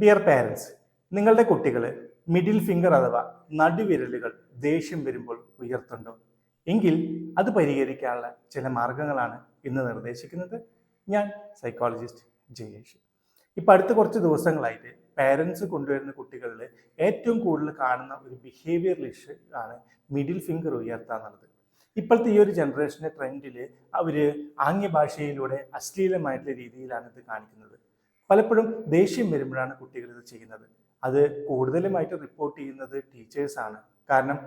Dear parents നിങ്ങളുടെ കുട്ടികൾ middle finger അഥവാ നടുവിരലുകൾ ദേഷ്യം വരുമ്പോൾ ഉയർത്തുണ്ടോ? എങ്കിൽ അത് പരിഹരിക്കാനുള്ള ചില മാർഗങ്ങളാണ് ഇന്ന് നിർദ്ദേശിക്കുന്നത്. ഞാൻ സൈക്കോളജിസ്റ്റ് ജയേഷ്. ഇപ്പം അടുത്ത കുറച്ച് ദിവസങ്ങളായിട്ട് പാരൻസ് കൊണ്ടുവരുന്ന കുട്ടികളിൽ ഏറ്റവും കൂടുതൽ കാണുന്ന ഒരു ബിഹേവിയർ ഇഷ്യൂ ആണ് മിഡിൽ ഫിംഗർ ഉയർത്തുക എന്നുള്ളത്. ഇപ്പോഴത്തെ ഈ ഒരു ജനറേഷന്റെ ട്രെൻഡിൽ അവർ ആംഗ്യഭാഷയിലൂടെ അശ്ലീലമായിട്ടുള്ള രീതിയിലാണ് ഇത് കാണിക്കുന്നത്. പലപ്പോഴും ദേഷ്യം വരുമ്പോഴാണ് കുട്ടികൾ ഇത് ചെയ്യുന്നത്. അത് കൂടുതലുമായിട്ട് റിപ്പോർട്ട് ചെയ്യുന്നത് ടീച്ചേഴ്സാണ് കാരണം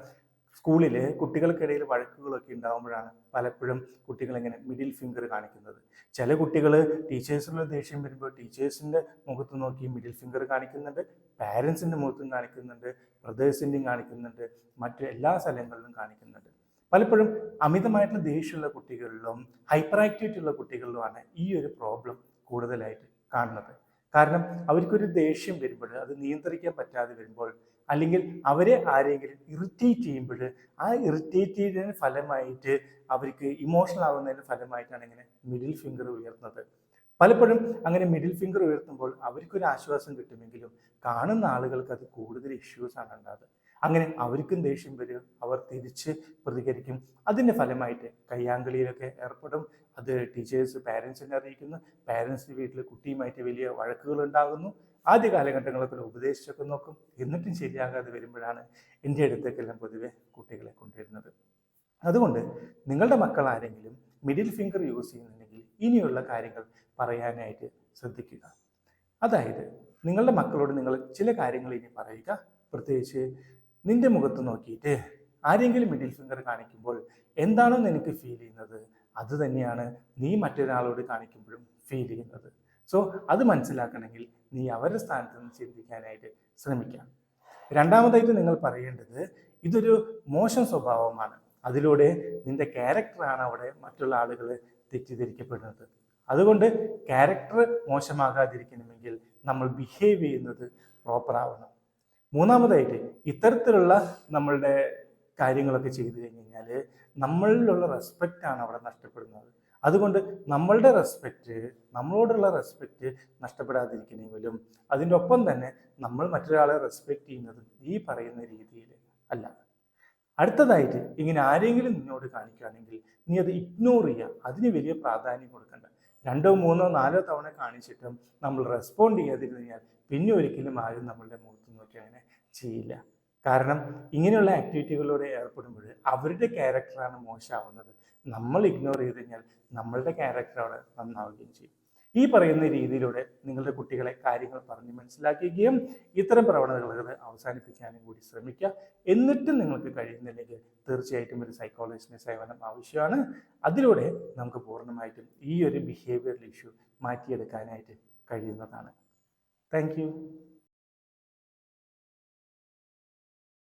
സ്കൂളിൽ കുട്ടികൾക്കിടയിൽ വഴക്കുകളൊക്കെ ഉണ്ടാകുമ്പോഴാണ് പലപ്പോഴും കുട്ടികൾ ഇങ്ങനെ മിഡിൽ ഫിംഗർ കാണിക്കുന്നത്. ചില കുട്ടികൾ ടീച്ചേഴ്സിനുള്ള ദേഷ്യം വരുമ്പോൾ ടീച്ചേഴ്സിന്റെ മുഖത്ത് നോക്കി മിഡിൽ ഫിംഗർ കാണിക്കുന്നുണ്ട് പാരൻസിന്റെ മുഖത്തും കാണിക്കുന്നുണ്ട് ബ്രദേഴ്സിന്റെയും കാണിക്കുന്നുണ്ട് മറ്റു എല്ലാ സ്ഥലങ്ങളിലും കാണിക്കുന്നുണ്ട്. പലപ്പോഴും അമിതമായിട്ടുള്ള ദേഷ്യമുള്ള കുട്ടികളിലും ഹൈപ്പർ ആക്ടിവിറ്റി ഉള്ള കുട്ടികളിലുമാണ് ഈ ഒരു പ്രോബ്ലം കൂടുതലായിട്ട് കാണുന്നത്. കാരണം അവർക്കൊരു ദേഷ്യം വരുമ്പോൾ അത് നിയന്ത്രിക്കാൻ പറ്റാതെ വരുമ്പോൾ അല്ലെങ്കിൽ അവരെ ആരെങ്കിലും ഇറിറ്റേറ്റ് ചെയ്യുമ്പോൾ ആ ഇറിറ്റേറ്റ് ചെയ്തതിന് ഫലമായിട്ട് അവർക്ക് ഇമോഷണൽ ആവുന്നതിന് ഫലമായിട്ടാണ് ഇങ്ങനെ മിഡിൽ ഫിംഗർ ഉയർത്തുന്നത് പലപ്പോഴും അങ്ങനെ മിഡിൽ ഫിംഗർ ഉയർത്തുമ്പോൾ അവർക്കൊരു ആശ്വാസം കിട്ടുമെങ്കിലും കാണുന്ന ആളുകൾക്ക് അത് കൂടുതൽ ഇഷ്യൂസ് ആണ് ഉണ്ടാകുന്നത്. അങ്ങനെ അവർക്കും ദേഷ്യം വരും. അവർ തിരിച്ച് പ്രതികരിക്കും. അതിന്റെ ഫലമായിട്ട് കയ്യാങ്കളിയിലൊക്കെ ഏർപ്പെടും. അത് ടീച്ചേഴ്സ് പാരൻസിനെ അറിയിക്കുന്നു. പാരൻസിന്റെ വീട്ടിൽ കുട്ടിയുമായിട്ട് വലിയ വഴക്കുകൾ ഉണ്ടാകുന്നു. ആദ്യ കാലഘട്ടങ്ങളൊക്കെ ഉപദേശിച്ചൊക്കെ നോക്കും. എന്നിട്ടും ശരിയാകാതെ വരുമ്പോഴാണ് എന്റെ അടുത്തേക്കെല്ലാം പൊതുവെ കുട്ടികളെ കൊണ്ടുവരുന്നത്. അതുകൊണ്ട് നിങ്ങളുടെ മക്കൾ ആരെങ്കിലും മിഡിൽ ഫിംഗർ യൂസ് ചെയ്യുന്നുണ്ടെങ്കിൽ ഇനിയുള്ള കാര്യങ്ങൾ പറയാനായിട്ട് ശ്രദ്ധിക്കുക. അതായത് നിങ്ങളുടെ മക്കളോട് നിങ്ങൾ ചില കാര്യങ്ങൾ ഇനി പറയുക. പ്രത്യേകിച്ച് നിന്റെ മുഖത്ത് നോക്കിയിട്ട് ആരെങ്കിലും മിഡിൽ ഫിംഗർ കാണിക്കുമ്പോൾ എന്താണോ നിനക്ക് ഫീൽ ചെയ്യുന്നത്? അത് തന്നെയാണ് നീ മറ്റൊരാളോട് കാണിക്കുമ്പോഴും ഫീൽ ചെയ്യുന്നത്. സോ അത് മനസ്സിലാക്കണമെങ്കിൽ നീ അവരുടെ സ്ഥാനത്ത് നിന്ന് ചിന്തിക്കാനായിട്ട് ശ്രമിക്കാം രണ്ടാമതായിട്ട് നിങ്ങൾ പറയേണ്ടത് ഇതൊരു മോശം സ്വഭാവമാണ്. അതിലൂടെ നിന്റെ ക്യാരക്ടറാണ് അവിടെ മറ്റുള്ള ആളുകൾ തെറ്റിദ്ധരിക്കപ്പെടുന്നത്. അതുകൊണ്ട് ക്യാരക്ടർ മോശമാകാതിരിക്കണമെങ്കിൽ നമ്മൾ ബിഹേവ് ചെയ്യുന്നത് പ്രോപ്പർ ആവണം. മൂന്നാമതായിട്ട് ഇത്തരത്തിലുള്ള നമ്മളുടെ കാര്യങ്ങളൊക്കെ ചെയ്തു കഴിഞ്ഞ് കഴിഞ്ഞാൽ നമ്മളിലുള്ള റെസ്പെക്റ്റ് ആണ് അവിടെ നഷ്ടപ്പെടുന്നത്. അതുകൊണ്ട് നമ്മളുടെ റെസ്പെക്റ്റ് നമ്മളോടുള്ള റെസ്പെക്റ്റ് നഷ്ടപ്പെടാതിരിക്കണമെങ്കിലും അതിന്റെ ഒപ്പം തന്നെ നമ്മൾ മറ്റൊരാളെ റെസ്പെക്റ്റ് ചെയ്യുന്നത് ഈ പറയുന്ന രീതിയിൽ അല്ല. അടുത്തതായിട്ട് ഇങ്ങനെ ആരെങ്കിലും നിന്നോട് കാണിക്കുകയാണെങ്കിൽ നീ അത് ഇഗ്നോർ ചെയ്യുക. അതിന് വലിയ പ്രാധാന്യം കൊടുക്കണ്ട. രണ്ടോ മൂന്നോ നാലോ തവണ കാണിച്ചിട്ടും നമ്മൾ റെസ്പോണ്ട് ചെയ്യാതിരുന്നു കഴിഞ്ഞാൽ പിന്നെ ഒരിക്കലും ആരും നമ്മളുടെ മുഖത്ത് നോക്കി അങ്ങനെ ചെയ്യില്ല. കാരണം ഇങ്ങനെയുള്ള ആക്ടിവിറ്റികളിലൂടെ ഏർപ്പെടുമ്പോൾ അവരുടെ ക്യാരക്ടറാണ് മോശമാവുന്നത്. നമ്മൾ ഇഗ്നോർ ചെയ്ത് കഴിഞ്ഞാൽ നമ്മളുടെ ക്യാരക്ടർ അവിടെ നന്നാവുകയും ചെയ്യും. ഈ പറയുന്ന രീതിയിലൂടെ നിങ്ങളുടെ കുട്ടികളെ കാര്യങ്ങൾ പറഞ്ഞ് മനസ്സിലാക്കുകയും ഇത്തരം പ്രവണതകൾ അവസാനിപ്പിക്കാനും കൂടി ശ്രമിക്കുക. എന്നിട്ടും നിങ്ങൾക്ക് കഴിയുന്നില്ലെങ്കിൽ തീർച്ചയായിട്ടും ഒരു സൈക്കോളജിസ്റ്റിന് സേവനം ആവശ്യമാണ്. അതിലൂടെ നമുക്ക് പൂർണമായിട്ടും ഈ ഒരു ബിഹേവിയറൽ ഇഷ്യൂ മാറ്റിയെടുക്കാനായിട്ട് കഴിയുന്നതാണ്. താങ്ക്